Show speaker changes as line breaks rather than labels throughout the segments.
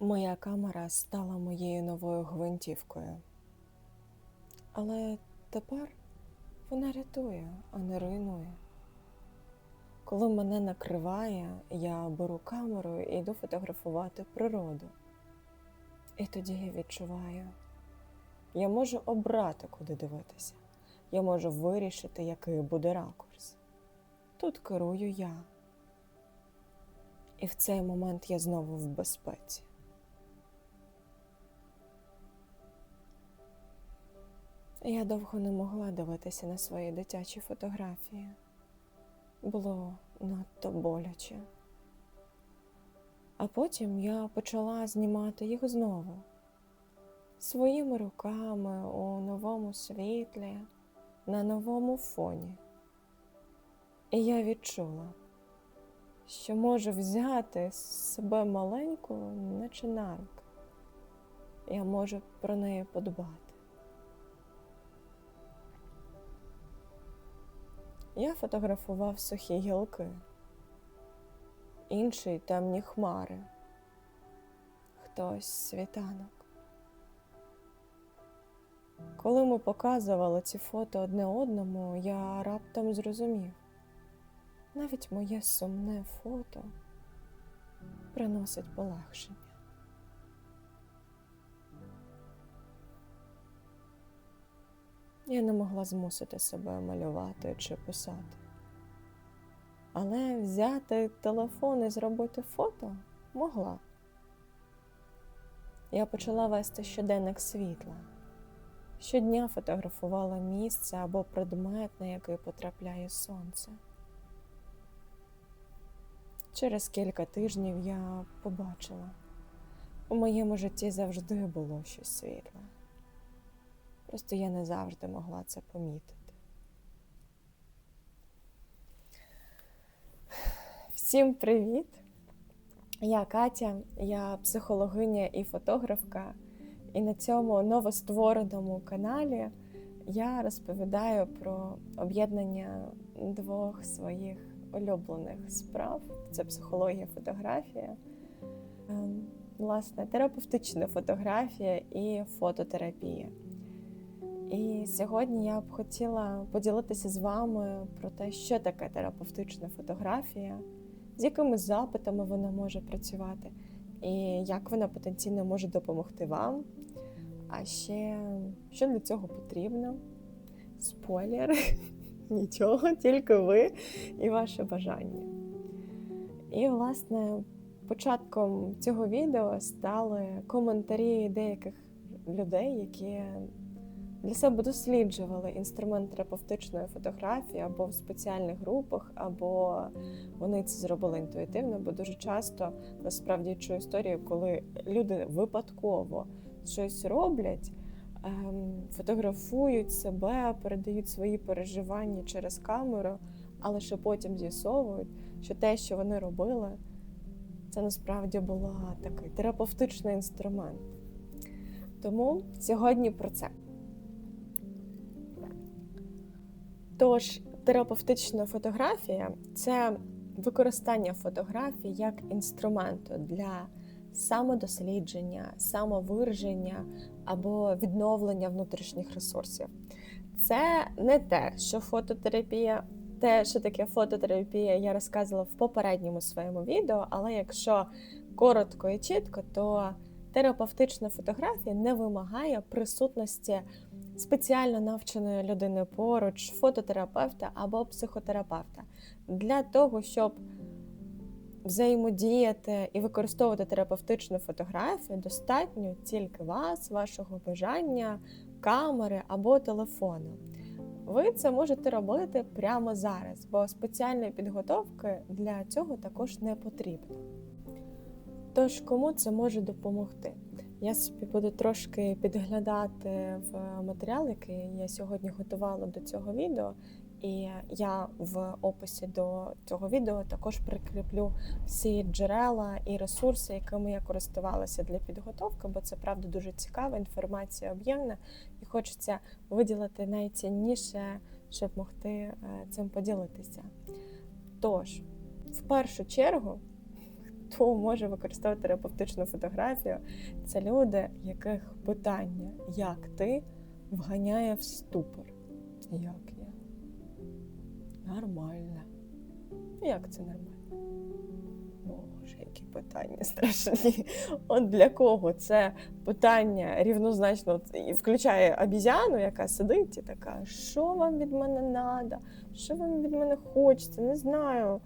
Моя камера стала моєю новою гвинтівкою. Але тепер вона рятує, а не руйнує. Коли мене накриває, я беру камеру і йду фотографувати природу. І тоді я відчуваю, я можу обрати, куди дивитися. Я можу вирішити, який буде ракурс. Тут керую я. І в цей момент я знову в безпеці. Я довго не могла дивитися на свої дитячі фотографії. Було надто боляче. А потім я почала знімати їх знову своїми руками у новому світлі, на новому фоні. І я відчула, що можу взяти з себе маленьку, наче на. Я можу про неї подбати. Я фотографував сухі гілки, інший темні хмари, хтось світанок. Коли ми показували ці фото одне одному, я раптом зрозумів, навіть моє сумне фото приносить полегшення. Я не могла змусити себе малювати чи писати. Але взяти телефон і зробити фото могла. Я почала вести щоденник світла. Щодня фотографувала місце або предмет, на який потрапляє сонце. Через кілька тижнів я побачила, у моєму житті завжди було щось світле. Просто я не завжди могла це помітити. Всім привіт! Я Катя, я психологиня і фотографка, і на цьому новоствореному каналі я розповідаю про об'єднання двох своїх улюблених справ: це психологія, фотографія, ем, власне, терапевтична фотографія і фототерапія. І сьогодні я б хотіла поділитися з вами про те, що таке терапевтична фотографія, з якими запитами вона може працювати, і як вона потенційно може допомогти вам. А ще що для цього потрібно? Спойлер, нічого, тільки ви і ваше бажання. І, власне, початком цього відео стали коментарі деяких людей, які для себе досліджували інструмент терапевтичної фотографії або в спеціальних групах, або вони це зробили інтуїтивно, бо дуже часто насправді чую історію, коли люди випадково щось роблять, ем, фотографують себе, передають свої переживання через камеру, але ще потім з'ясовують, що те, що вони робили, це насправді був такий терапевтичний інструмент. Тому сьогодні про це. Тож, терапевтична фотографія це використання фотографії як інструменту для самодослідження, самовираження або відновлення внутрішніх ресурсів. Це не те, що фототерапія, те, що таке фототерапія, я розказувала в попередньому своєму відео, але якщо коротко і чітко, то терапевтична фотографія не вимагає присутності спеціально навченої людини поруч, фототерапевта або психотерапевта для того, щоб взаємодіяти і використовувати терапевтичну фотографію, достатньо тільки вас, вашого бажання, камери або телефону. Ви це можете робити прямо зараз, бо спеціальної підготовки для цього також не потрібно. Тож, кому це може допомогти? Я собі буду трошки підглядати в матеріал, який я сьогодні готувала до цього відео, і я в описі до цього відео також прикріплю всі джерела і ресурси, якими я користувалася для підготовки, бо це правда дуже цікава інформація об'ємна, і хочеться виділити найцінніше, щоб могти е, цим поділитися. Тож, в першу чергу, хто може використовувати терапевтичну фотографію, це люди, яких питання, як ти, вганяє в ступор. Як я? Нормально. Як це нормально? Боже, які питання страшні. От для кого це питання рівнозначно включає обізяну, яка сидить і така, що вам від мене треба, що вам від мене хочеться, не знаю.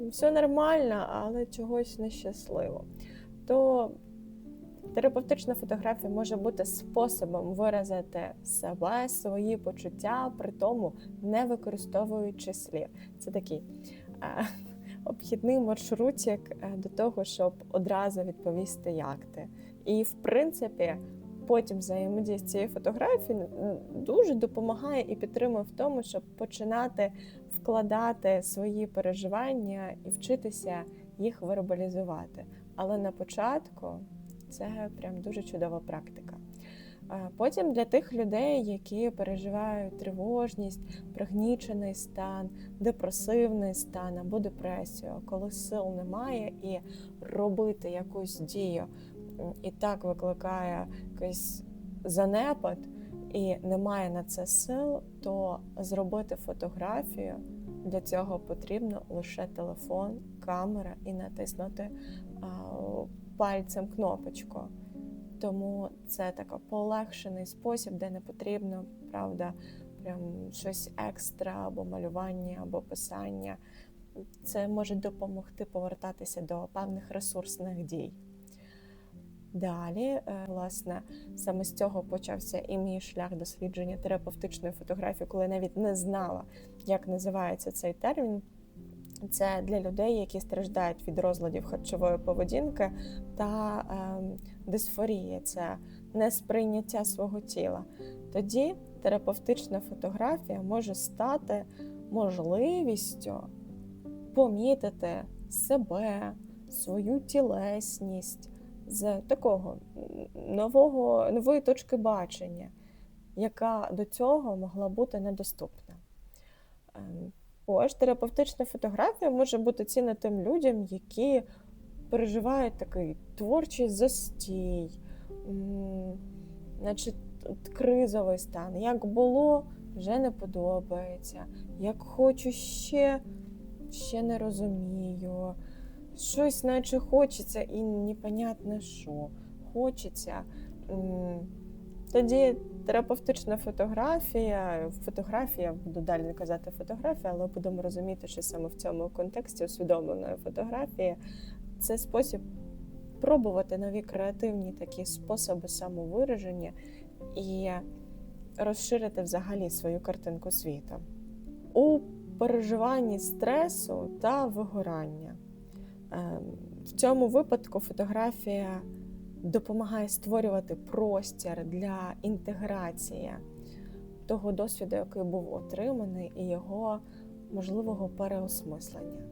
Все нормально, але чогось нещасливо. То терапевтична фотографія може бути способом виразити себе, свої почуття, при тому не використовуючи слів. Це такий е, обхідний маршрутик е, до того, щоб одразу відповісти, як ти. І в принципі, потім взаємодія з цією фотографією дуже допомагає і підтримує в тому, щоб починати вкладати свої переживання і вчитися їх вербалізувати. Але на початку це прям дуже чудова практика. Потім для тих людей, які переживають тривожність, пригнічений стан, депресивний стан або депресію, коли сил немає, і робити якусь дію і так викликає якийсь занепад, і немає на це сил, то зробити фотографію для цього потрібно лише телефон, камера і натиснути пальцем кнопочку. Тому це така полегшений спосіб, де не потрібно, правда, прям щось екстра, або малювання, або писання. Це може допомогти повертатися до певних ресурсних дій. Далі, е, власне, саме з цього почався і мій шлях дослідження терапевтичної фотографії, коли я навіть не знала, як називається цей термін. Це для людей, які страждають від розладів харчової поведінки та е, дисфорії, це несприйняття свого тіла. Тоді терапевтична фотографія може стати можливістю помітити себе, свою тілесність з такого нового, нової точки бачення, яка до цього могла бути недоступна. Ем, Ось терапевтична фотографія може бути цінна тим людям, які переживають такий творчий застій, значить, кризовий стан. Як було, вже не подобається. Як хочу ще, ще не розумію. Щось, наче хочеться, і непонятно що. Хочеться. Тоді терапевтична фотографія, фотографія, буду далі казати фотографія, але будемо розуміти, що саме в цьому контексті усвідомленої фотографії це спосіб пробувати нові креативні такі способи самовираження і розширити взагалі свою картинку світу. У переживанні стресу та вигорання. Ем, в цьому випадку фотографія допомагає створювати простір для інтеграції того досвіду, який був отриманий, і його можливого переосмислення.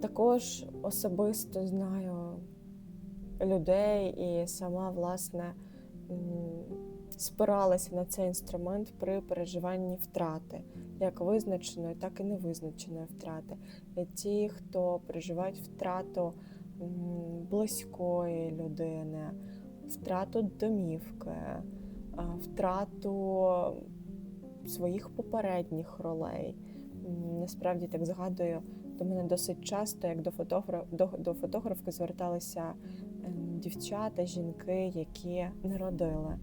Також особисто знаю людей і сама, власне, спиралася на цей інструмент при переживанні втрати, як визначеної, так і невизначеної втрати. Ті, хто переживають втрату близької людини, втрату домівки, втрату своїх попередніх ролей. Насправді так згадую, до мене досить часто, як до фотограф, до, до фотографки зверталися ем, дівчата, жінки, які не родили.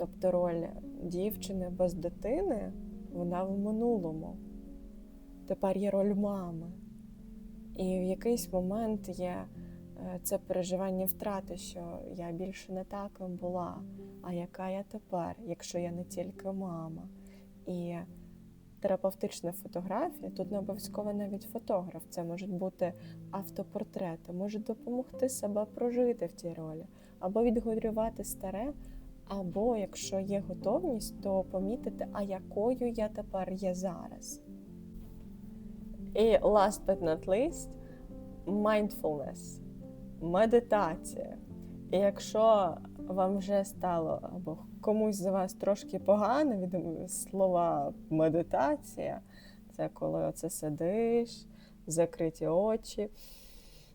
Тобто роль дівчини без дитини, вона в минулому. Тепер є роль мами. І в якийсь момент є е, це переживання втрати, що я більше не таким була, а яка я тепер, якщо я не тільки мама. І терапевтична фотографія, тут не обов'язково навіть фотограф, це можуть бути автопортрети, можуть допомогти себе прожити в тій ролі, або відгорювати старе, або якщо є готовність, то помітити, а якою я тепер є зараз. І last but not least, mindfulness, медитація. І якщо вам вже стало або комусь з вас трошки погано від слова медитація, це коли оце сидиш, закриті очі,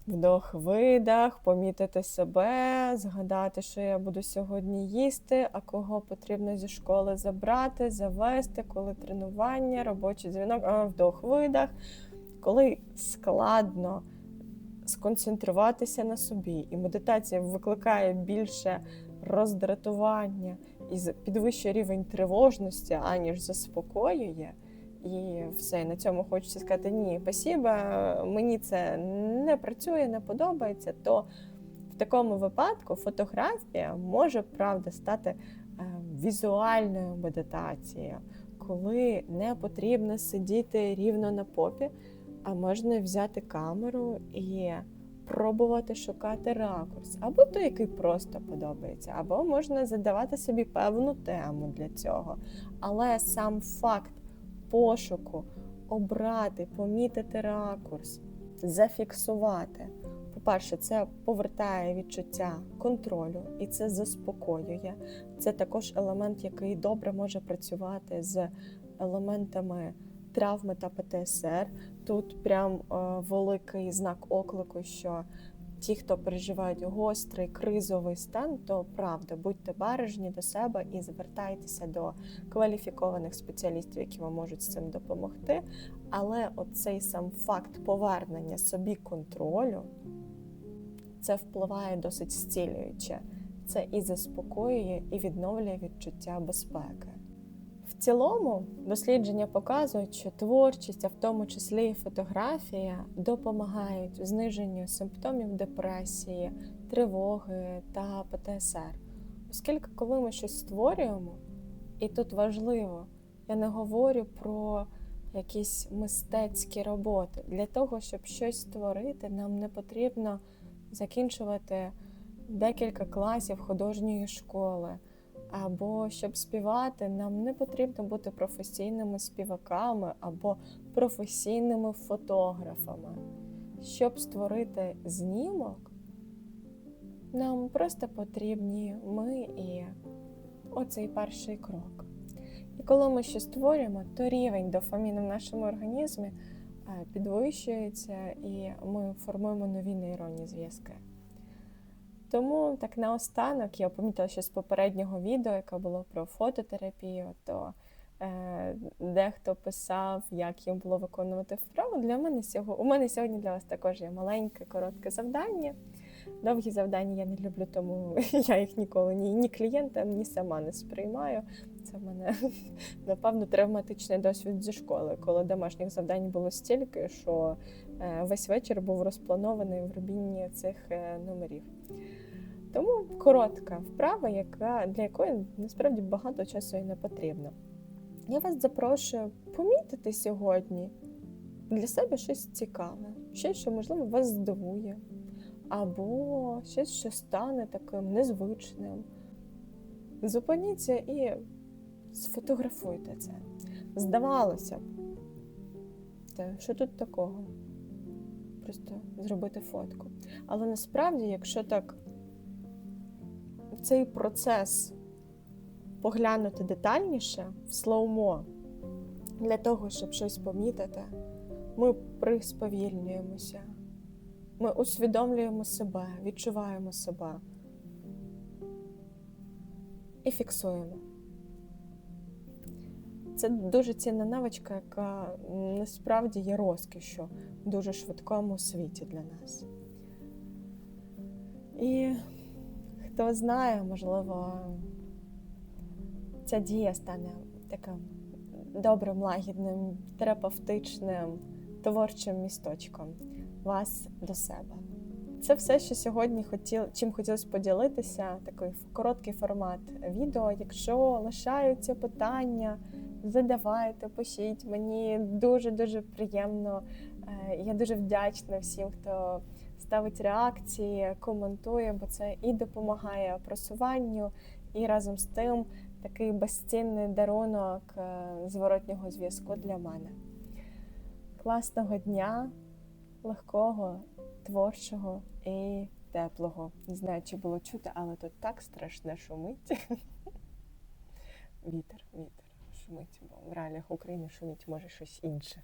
Вдох, видах, помітити себе, згадати, що я буду сьогодні їсти, а кого потрібно зі школи забрати, завести, коли тренування, робочий дзвінок, а, вдох, видах. Коли складно сконцентруватися на собі, і медитація викликає більше роздратування і підвищує рівень тривожності, аніж заспокоює. І все, на цьому хочеться сказати ні, спасіба, мені це не працює, не подобається. То в такому випадку фотографія може правда стати е, візуальною медитацією, коли не потрібно сидіти рівно на попі, а можна взяти камеру і пробувати шукати ракурс, або той, який просто подобається, або можна задавати собі певну тему для цього. Але сам факт пошуку, обрати, помітити ракурс, зафіксувати. По-перше, це повертає відчуття контролю і це заспокоює. Це також елемент, який добре може працювати з елементами травми та ПТСР. Тут прям е, великий знак оклику, що ті, хто переживають гострий кризовий стан, то правда, будьте бережні до себе і звертайтеся до кваліфікованих спеціалістів, які вам можуть з цим допомогти. Але оцей сам факт повернення собі контролю це впливає досить зцілююче. Це і заспокоює, і відновлює відчуття безпеки. В цілому дослідження показують, що творчість, а в тому числі і фотографія, допомагають у зниженню симптомів депресії, тривоги та ПТСР. Оскільки, коли ми щось створюємо, і тут важливо, я не говорю про якісь мистецькі роботи. Для того, щоб щось створити, нам не потрібно закінчувати декілька класів художньої школи. Або щоб співати, нам не потрібно бути професійними співаками або професійними фотографами. Щоб створити знімок, нам просто потрібні ми і оцей перший крок. І коли ми щось створюємо, то рівень дофаміну в нашому організмі е, підвищується, і ми формуємо нові нейронні зв'язки. Тому так наостанок я помітила, що з попереднього відео, яке було про фототерапію, то е, дехто писав, як їм було виконувати вправу. Для мене сьогодні у мене сьогодні для вас також є маленьке, коротке завдання. Довгі завдання я не люблю, тому я їх ніколи ні, ні клієнтам, ні сама не сприймаю. Це в мене напевно травматичний досвід зі школи, коли домашніх завдань було стільки, що весь вечір був розпланований в робінні цих е, номерів. Тому коротка вправа, яка, для якої насправді багато часу і не потрібно. Я вас запрошую помітити сьогодні для себе щось цікаве, щось, що, можливо, вас здивує, або щось, що стане таким незвичним. Зупиніться і сфотографуйте це. Здавалося б, що тут такого? Просто зробити фотку. Але насправді, якщо так цей процес поглянути детальніше в слоумо, для того, щоб щось помітити, ми присповільнюємося, ми усвідомлюємо себе, відчуваємо себе і фіксуємо. Це дуже цінна навичка, яка насправді є розкішю в дуже швидкому світі для нас. І хто знає, можливо, ця дія стане таким добрим, лагідним, терапевтичним, творчим місточком вас до себе. Це все, що сьогодні хотіл, чим хотілося поділитися, такий короткий формат відео. Якщо лишаються питання, задавайте, пишіть. Мені дуже-дуже приємно. Е, Я дуже вдячна всім, хто ставить реакції, коментує, бо це і допомагає просуванню, і разом з тим такий безцінний дарунок е, зворотнього зв'язку для мене. Класного дня, легкого, творчого і теплого. Не знаю, чи було чути, але тут так страшне шумить. Вітер, вітер шумить, бо в реаліях України шумить може щось інше.